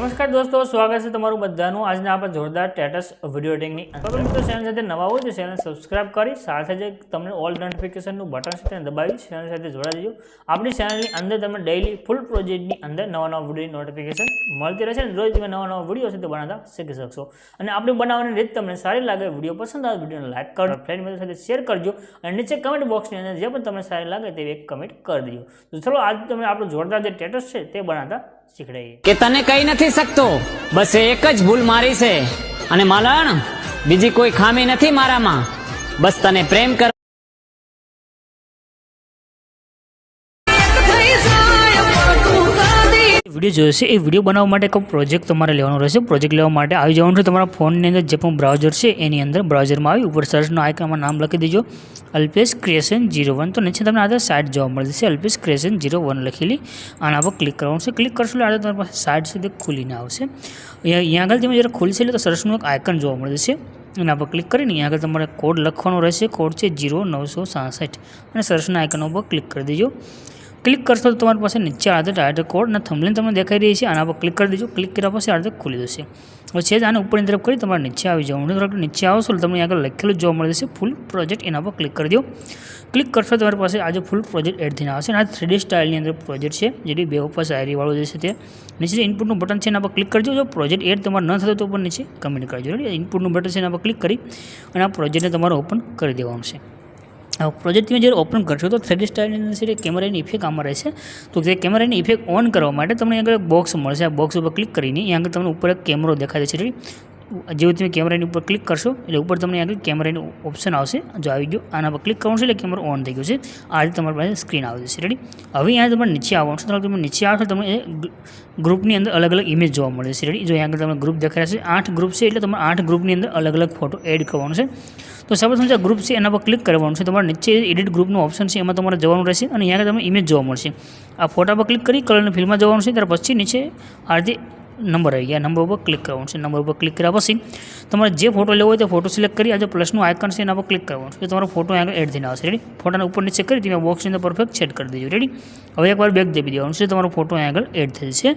દોસ્તો, સ્વાગત છે તમારું બધાનું. આજના આપણે જોરદાર ટેટસ વીડિયો એડિટિંગની અંદર મિત્રો ચેનલ સાથે નવા હોય તો ચેનલ સબસ્ક્રાઇબ કરી, સાથે જે તમને ઓલ નોટિફિકેશનનું બટન છે તેને દબાવી ચેનલ સાથે જોડાઈ જજો. આપણી ચેનલની અંદર તમે ડેઇલી ફૂલ પ્રોજેક્ટની અંદર નવા નવા વીડિયો નોટિફિકેશન મળતી રહેશે અને રોજ તમે નવા નવા વીડિયો છે તે બનાવતા શીખી શકશો. અને આપણે બનાવવાની રીત તમને સારી લાગે વીડિયો પસંદ આવે વિડીયોને લાઇક કરો ફ્રેન્ડ મિત્રો સાથે શેર કરજો અને નીચે કમેન્ટ બોક્સની અંદર જે પણ તમને સારી લાગે તેવી એક કમેન્ટ કરી દેજો. તો ચલો, આજ તમે આપણું જોરદાર જે ટેટસ છે તે બનાવતા શીખડાઈએ. કે તને કંઈ નથી શકતો? બસ એક જ ભૂલ મારી છે. અને માલણ, બીજી કોઈ ખામી નથી મારામાં. બસ તને પ્રેમ કર વીડિયો જોયો છે. એ વીડિયો બનાવવા માટે કોઈ પ્રોજેક્ટ તમારે લેવાનો રહેશે. પ્રોજેક્ટ લેવા માટે આવી જવાનું છે તમારા ફોનની અંદર જે પણ બ્રાઉઝર છે એની અંદર બ્રાઉઝરમાં આવી ઉપર સર્ચનો આઇકનમાં નામ લખી દેજો. અલ્પેશ ક્રિએશન ઝીરો વન તો નીચે તમને આધાર સાઇટ જોવા મળી જશે. અલ્પેશ ક્રિએશન ઝીરો વન લખેલી. આના પર ક્લિક કરવાનું છે. ક્લિક કરશો એટલે આધાર તમારી પાસે સાઇટ છે તે ખુલીને આવશે. અહીંયા આગળ તમે જ્યારે ખુલશે એટલે તો સરસનું એક આઇકન જોવા મળે છે એના પર ક્લિક કરીને અહીંયા આગળ તમારે કોડ લખવાનો રહેશે. કોડ છે જીરો નવસો સાસઠ. અને સરસના આઇકન ઉપર ક્લિક કરી દેજો. ક્લિક કરશો તો તમારી પાસે નીચે આધાર ટાઈટર કોડ અને તમને દેખાઈ રહી છે. આના પર ક્લિક કરી દેજો. ક્લિક કર્યા પછી આધાર ખુલી જશે. હવે છે જ આને ઉપરની તરફ કરી તમારે નીચે આવી જવાનું. તરફ નીચે આવશો એટલે તમને આગળ લખેલું જોવા મળી જશે. ફૂલ પ્રોજેક્ટ એના પર ક્લિક કરી દો. ક્લિક કરશો તમારી પાસે આજે ફૂલ પ્રોજેક્ટ એડ થઈને આવશે. અને આ થ્રીડી સ્ટાઇલની અંદર પ્રોજેક્ટ છે જેથી બે ઉપર શાયરીવાળું જે છે તે નીચે જે ઇનપુટનું બટન છે એના પર ક્લિક કરજો જો પ્રોજેક્ટ એડ તમારે ન થતો તો પણ નીચે કમેન્ટ કરજો ઇનપુટનું બટન છે એના પર ક્લિક કરી અને આ પ્રોજેક્ટને તમારે ઓપન કરી દેવાનું છે. પ્રોજેક્ટ તમે જ્યારે ઓપન કરશો તો થ્રીડી સ્ટાઇલની અંદર કેમેરાની ઇફેક્ટ આમાં રહેશે. તો તે કેમેરાની ઇફેક્ટ ઓન કરવા માટે તમને આગળ બોક્સ મળશે. આ બોક્સ ઉપર ક્લિક કરીને અહીંયા આગળ તમને ઉપર એક કેમેરો દેખાય છે જેવું તમે કેમેરાની ઉપર ક્લિક કરશો, એટલે ઉપર તમને આગળ કેમેરાની ઓપ્શન આવશે. જો આવી ગયો, આના પર ક્લિક કરવાનું છે, એટલે કેમેરો ઓન થઈ ગયો છે. આ રીતે તમારી પાસે સ્ક્રીન આવી જશે રેડી હવે અહીંયા તમારે નીચે આવવાનું છે. તમે નીચે આવશો તમને એ ગ્રુપની અંદર અલગ અલગ ઇમેજ જોવા મળે છે રેડી જો અહીંયા આગળ તમને ગ્રુપ દેખાય છે, આઠ ગ્રુપ છે, એટલે તમારે આઠ ગ્રુપની અંદર અલગ અલગ ફોટો એડ કરવાનો છે. તો સૌપ્રથમ જે ગ્રુપ છે, એના પર ક્લિક કરવાનું છે. તમારે નીચે એડિટ ગ્રુપનું ઓપ્શન છે, એમાં તમારે જવાનું રહેશે અને અહીંયા તમને ઇમેજ જોવા મળશે. આ ફોટા પર ક્લિક કરી કલરની ફિલ્મમાં જવાનું છે, ત્યાર પછી નીચે આ રીતે નંબર આવી ગયા. નંબર ઉપર ક્લિક કરવાનું છે. નંબર ઉપર ક્લિક કર્યા પછી તમારે જે ફોટો લેવો હોય તે ફોટો સિલેક્ટ કરી આ પ્લસનું આઇકન છે, એના પર ક્લિક કરવાનું છે. તમારો ફોટો આગળ એડ થઈને આવશે. રેડી ફોટાને ઉપર નીચે કરી તમે બોક્સની અંદર પરફેક્ટ સેટ કરી દેજો. રેડી હવે એકવાર બેક દેવી દેવાનું છે. તમારો ફોટો આગળ એડ થઈ જશે.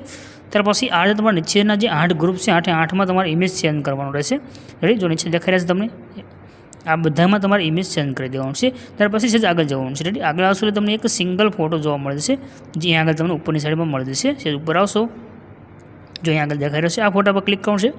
ત્યાર પછી આ જે તમારા નીચેના જે આઠ ગ્રુપ છે, આઠે આઠમાં તમારે ઇમેજ ચેન્જ કરવાનું રહેશે. રેડી જો નીચે દેખાઈ રહ્યા છે તમને આ બધામાં તમારે ઇમેજ ચેન્જ કરી દેવાનું છે. ત્યાર પછી છે આગળ જવાનું છે. રેડી આગળ આવશો એટલે તમને એક સિંગલ ફોટો જોવા મળે છે જે આગળ તમને ઉપરની સાઈડમાં મળી જશે. ઉપર આવશો જો અહીંયા આગળ દેખાઈ રહ્યો છે, આ ફોટા પર ક્લિક કરવું છે.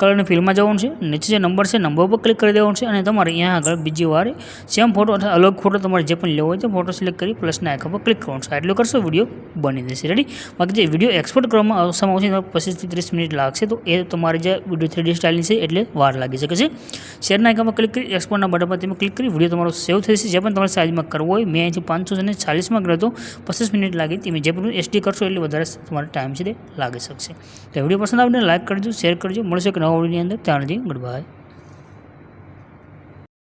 કલરની ફિલ્મમાં જવાનું છે, નીચે જે નંબર છે નંબર પર ક્લિક કરી દેવાનું છે અને તમારે અહીંયા આગળ બીજી વાર સેમ ફોટો અથવા અલગ ફોટો તમારે જે પણ લેવો હોય તો ફોટો સિલેક્ટ કરી પ્લસના આઇકન પર ક્લિક કરવાનું છે. આટલું કરશો વીડિયો બની જશે. રેડી બાકી જે વીડિયો એક્સપોર્ટ કરવામાં આવવામાં આવશે પચીસથી ત્રીસ મિનિટ લાગશે, તો એ તમારે જે વીડિયો થ્રીડી સ્ટાઇલની છે, એટલે વાર લાગી શકે છે. શેરના આઇકન ક્લિક કરી એક્સપોર્ટના બટન પર તમે ક્લિક કરી વીડિયો તમારો સેવ થઈ જશે જે પણ તમારે સાઇઝમાં કરવો હોય, મેં અહીંથી પાંચસો અને ચાલીસમાં કર્યો તો પચીસ મિનિટ લાગી તમે જે પણ એસડી કરશો, એટલે વધારે તમારો ટાઈમ છે તે લાગી શકશે. તો વીડિયો પસંદ આવે લાઈક કરજો, શેર કરજો. મળશે એક નવા વિડીયોની અંદર. ત્યાં ગુડ બાય.